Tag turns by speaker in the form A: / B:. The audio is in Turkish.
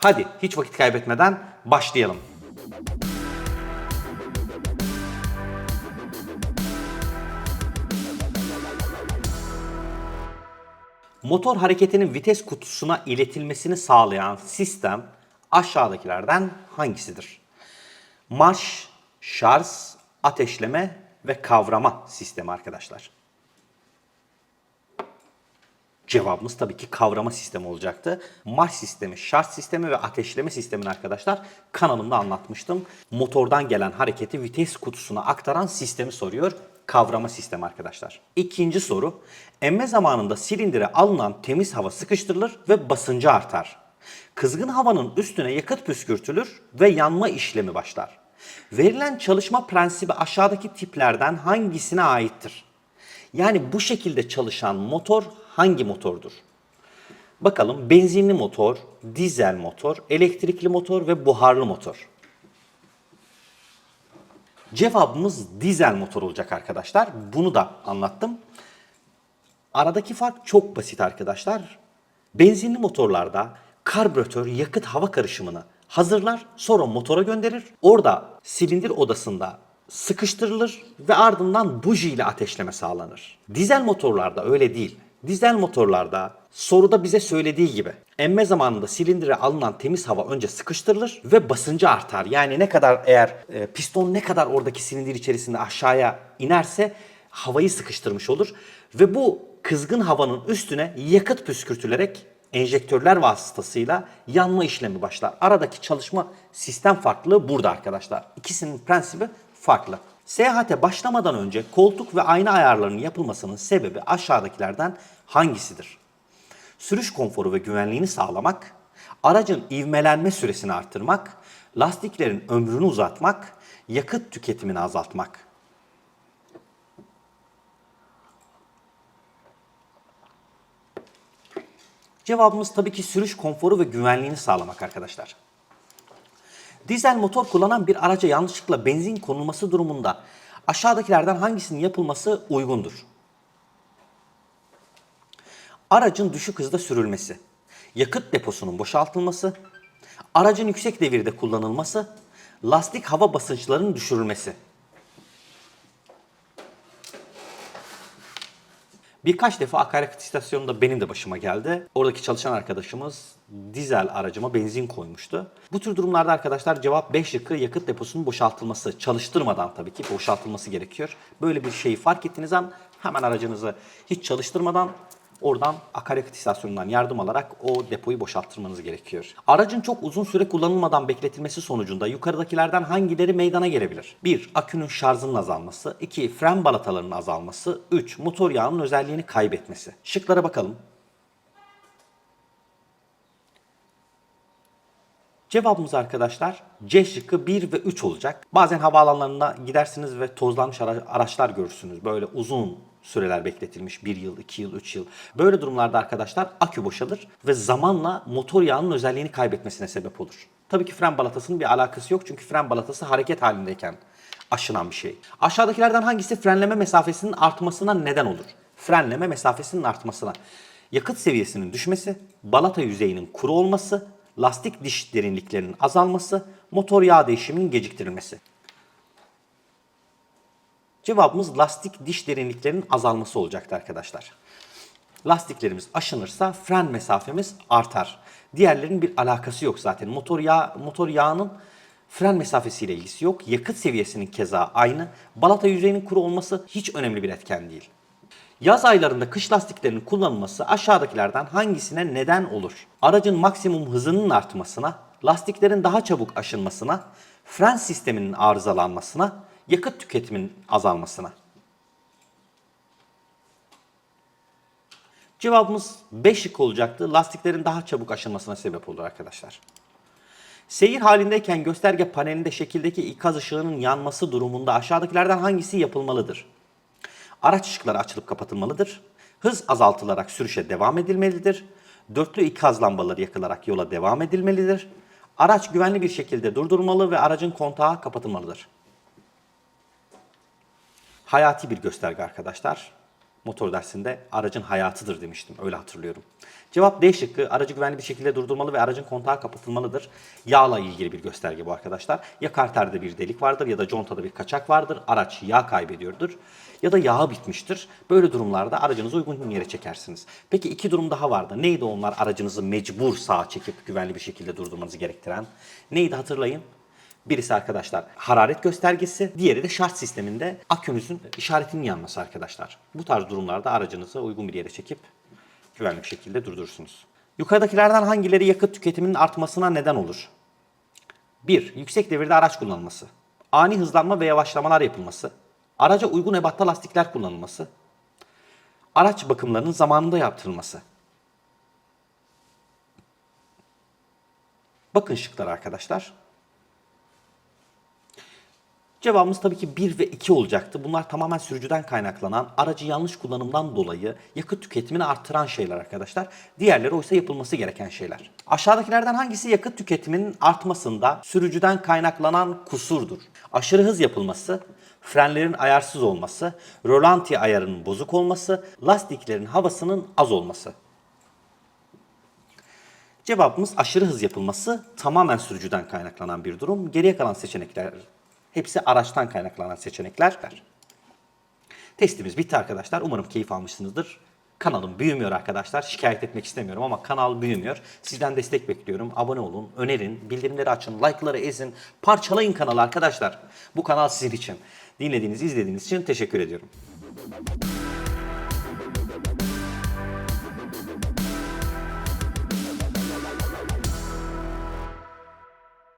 A: Hadi hiç vakit kaybetmeden başlayalım. Motor hareketinin vites kutusuna iletilmesini sağlayan sistem aşağıdakilerden hangisidir? Marş, şarj, ateşleme ve kavrama sistemi arkadaşlar. Cevabımız tabii ki kavrama sistemi olacaktı. Marş sistemi, şarj sistemi ve ateşleme sistemini arkadaşlar kanalımda anlatmıştım. Motordan gelen hareketi vites kutusuna aktaran sistemi soruyor. Kavrama sistemi arkadaşlar. İkinci soru. Emme zamanında silindire alınan temiz hava sıkıştırılır ve basıncı artar. Kızgın havanın üstüne yakıt püskürtülür ve yanma işlemi başlar. Verilen çalışma prensibi aşağıdaki tiplerden hangisine aittir? Yani bu şekilde çalışan motor hangi motordur? Bakalım benzinli motor, dizel motor, elektrikli motor ve buharlı motor. Cevabımız dizel motor olacak arkadaşlar. Bunu da anlattım. Aradaki fark çok basit arkadaşlar. Benzinli motorlarda karbüratör yakıt hava karışımını hazırlar, sonra motora gönderir. Orada silindir odasında sıkıştırılır ve ardından buji ile ateşleme sağlanır. Dizel motorlarda öyle değil. Dizel motorlarda soruda bize söylediği gibi emme zamanında silindire alınan temiz hava önce sıkıştırılır ve basıncı artar. Yani ne kadar eğer e, piston ne kadar oradaki silindir içerisinde aşağıya inerse havayı sıkıştırmış olur ve bu kızgın havanın üstüne yakıt püskürtülerek enjektörler vasıtasıyla yanma işlemi başlar. Aradaki çalışma sistem farklılığı burada arkadaşlar. İkisinin prensibi farklı. Seyahate başlamadan önce koltuk ve ayna ayarlarının yapılmasının sebebi aşağıdakilerden hangisidir? Sürüş konforu ve güvenliğini sağlamak, aracın ivmelenme süresini artırmak, lastiklerin ömrünü uzatmak, yakıt tüketimini azaltmak. Cevabımız tabii ki sürüş konforu ve güvenliğini sağlamak arkadaşlar. Dizel motor kullanan bir araca yanlışlıkla benzin konulması durumunda aşağıdakilerden hangisinin yapılması uygundur? Aracın düşük hızda sürülmesi, yakıt deposunun boşaltılması, aracın yüksek devirde kullanılması, lastik hava basınçlarının düşürülmesi. Birkaç defa akaryakıt istasyonunda benim de başıma geldi. Oradaki çalışan arkadaşımız dizel aracıma benzin koymuştu. Bu tür durumlarda arkadaşlar cevap 5 şıkkı yakıt deposunun boşaltılması. Çalıştırmadan tabii ki boşaltılması gerekiyor. Böyle bir şeyi fark ettiğiniz an hemen aracınızı hiç çalıştırmadan oradan akaryakıt istasyonundan yardım alarak o depoyu boşalttırmanız gerekiyor. Aracın çok uzun süre kullanılmadan bekletilmesi sonucunda yukarıdakilerden hangileri meydana gelebilir? 1. Akünün şarjının azalması. 2. Fren balatalarının azalması. 3. Motor yağının özelliğini kaybetmesi. Şıklara bakalım. Cevabımız arkadaşlar C şıkkı 1 ve 3 olacak. Bazen havaalanlarına gidersiniz ve tozlanmış ara- araçlar görürsünüz. Böyle uzun süreler bekletilmiş 1 yıl, 2 yıl, 3 yıl. Böyle durumlarda arkadaşlar akü boşalır ve zamanla motor yağının özelliğini kaybetmesine sebep olur. Tabii ki fren balatasının bir alakası yok çünkü fren balatası hareket halindeyken aşınan bir şey. Aşağıdakilerden hangisi frenleme mesafesinin artmasına neden olur? Frenleme mesafesinin artmasına. Yakıt seviyesinin düşmesi, balata yüzeyinin kuru olması, lastik diş derinliklerinin azalması, motor yağ değişiminin geciktirilmesi. Cevabımız lastik diş derinliklerinin azalması olacaktı arkadaşlar. Lastiklerimiz aşınırsa fren mesafemiz artar. Diğerlerinin bir alakası yok zaten. Motor yağ motor yağının fren mesafesiyle ilgisi yok. Yakıt seviyesinin keza aynı. Balata yüzeyinin kuru olması hiç önemli bir etken değil. Yaz aylarında kış lastiklerinin kullanılması aşağıdakilerden hangisine neden olur? Aracın maksimum hızının artmasına, lastiklerin daha çabuk aşınmasına, fren sisteminin arızalanmasına, yakıt tüketiminin azalmasına. Cevabımız 5 şık olacaktı. Lastiklerin daha çabuk aşınmasına sebep olur arkadaşlar. Seyir halindeyken gösterge panelinde şekildeki ikaz ışığının yanması durumunda aşağıdakilerden hangisi yapılmalıdır? Araç ışıkları açılıp kapatılmalıdır. Hız azaltılarak sürüşe devam edilmelidir. Dörtlü ikaz lambaları yakılarak yola devam edilmelidir. Araç güvenli bir şekilde durdurulmalı ve aracın kontağı kapatılmalıdır. Hayati bir gösterge arkadaşlar. motor dersinde aracın hayatıdır demiştim. Öyle hatırlıyorum. Cevap D şıkkı. Aracı güvenli bir şekilde durdurmalı ve aracın kontağı kapatılmalıdır. Yağla ilgili bir gösterge bu arkadaşlar. Ya karterde bir delik vardır ya da contada bir kaçak vardır. Araç yağ kaybediyordur. Ya da yağı bitmiştir. Böyle durumlarda aracınızı uygun yere çekersiniz. Peki iki durum daha vardı. Neydi onlar aracınızı mecbur sağa çekip güvenli bir şekilde durdurmanızı gerektiren? Neydi hatırlayın? Birisi arkadaşlar hararet göstergesi, diğeri de şart sisteminde akünüzün işaretinin yanması arkadaşlar. Bu tarz durumlarda aracınızı uygun bir yere çekip güvenli bir şekilde durdurursunuz. Yukarıdakilerden hangileri yakıt tüketiminin artmasına neden olur? 1. Yüksek devirde araç kullanılması. Ani hızlanma ve yavaşlamalar yapılması. Araca uygun ebatta lastikler kullanılması. Araç bakımlarının zamanında yaptırılması. Bakın şıklar arkadaşlar. Cevabımız tabii ki 1 ve 2 olacaktı. Bunlar tamamen sürücüden kaynaklanan, aracı yanlış kullanımdan dolayı yakıt tüketimini arttıran şeyler arkadaşlar. Diğerleri oysa yapılması gereken şeyler. Aşağıdakilerden hangisi yakıt tüketiminin artmasında sürücüden kaynaklanan kusurdur? Aşırı hız yapılması, frenlerin ayarsız olması, rölanti ayarının bozuk olması, lastiklerin havasının az olması. Cevabımız aşırı hız yapılması tamamen sürücüden kaynaklanan bir durum. Geriye kalan seçenekler hepsi araçtan kaynaklanan seçenekler. Testimiz bitti arkadaşlar. Umarım keyif almışsınızdır. Kanalım büyümüyor arkadaşlar. Şikayet etmek istemiyorum ama kanal büyümüyor. Sizden destek bekliyorum. Abone olun, önerin, bildirimleri açın, like'ları ezin, parçalayın kanalı arkadaşlar. Bu kanal sizin için. Dinlediğiniz, izlediğiniz için teşekkür ediyorum.